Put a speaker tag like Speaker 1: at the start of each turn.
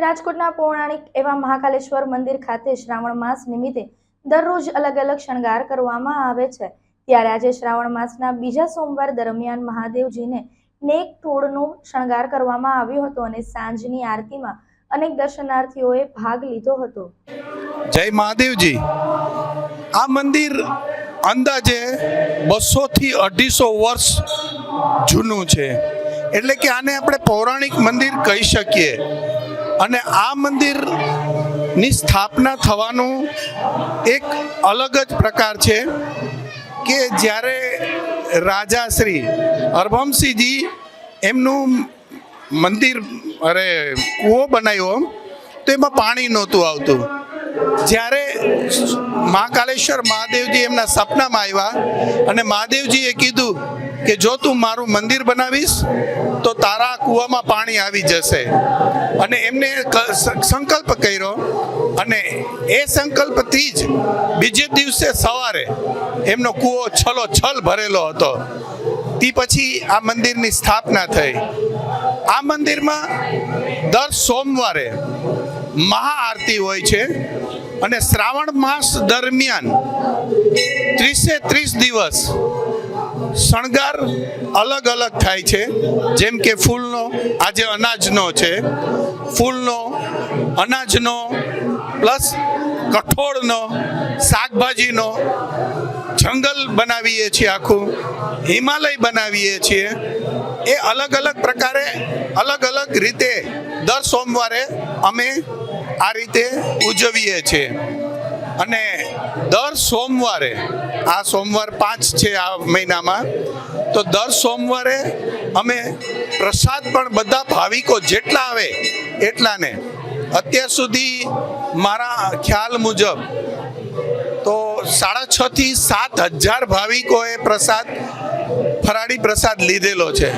Speaker 1: રાજકોટના પૌરાણિક એવા મહાકાલેશ્વર મંદિર ખાતે શ્રાવણ માસ નિમિત્તે દરરોજ અલગ અલગ શણગાર કરવામાં આવે છે. ત્યારે આજે શ્રાવણ માસના બીજા સોમવાર દરમિયાન મહાદેવજીને નેક ટોળનો શણગાર કરવામાં આવ્યો હતો અને સાંજની આરતીમાં અનેક દર્શનાર્થીઓએ ભાગ લીધો હતો.
Speaker 2: જય મહાદેવજી. આ મંદિર અંદાજે બસો થી અઢીસો વર્ષ જૂનું છે. એટલે કે આને આપણે પૌરાણિક મંદિર કહી શકીએ. અને આ મંદિરની સ્થાપના થવાનું એક અલગ જ પ્રકાર છે કે જ્યારે રાજા શ્રી અરભમસિંહજી એમનું મંદિર, અરે, કૂવો બનાવ્યો, તો એમાં પાણી નહોતું આવતું. જ્યારે મહાકાલેશ્વર મહાદેવજી એમના સપનામાં આવ્યા અને મહાદેવજીએ કીધું કે જો તું મારું મંદિર બનાવીશ, તો તારા કૂવામાં પાણી આવી જશે. અને એમને સંકલ્પ કર્યો અને એ સંકલ્પથી જ બીજે દિવસે સવારે એમનો કૂવો છલો છલ ભરેલો હતો. તે પછી આ મંદિરની સ્થાપના થઈ. આ મંદિરમાં દર સોમવારે મહાઆરતી હોય છે અને શ્રાવણ માસ દરમિયાન ત્રીસે ત્રીસ દિવસ શણગાર અલગ અલગ થાય છે. જેમ કે ફૂલનો, આજે અનાજનો છે. ફૂલનો, અનાજનો, પ્લસ કઠોળનો, શાકભાજીનો જંગલ બનાવીએ છીએ આખું, હિમાલય બનાવીએ છીએ. એ અલગ અલગ પ્રકારે, અલગ અલગ રીતે દર સોમવારે અમે આ રીતે ઉજવીએ છીએ. અને દર સોમવારે, આ સોમવાર પાંચ છે આ મહિનામાં, તો દર સોમવારે અમે પ્રસાદ પણ બધા ભાવિકો જેટલા આવે એટલાને, અત્યાર સુધી મારા ખ્યાલ મુજબ સાડા છ થી સાત હજાર ભાવિકોએ પ્રસાદ ફરાળી પ્રસાદ લીધેલો છે.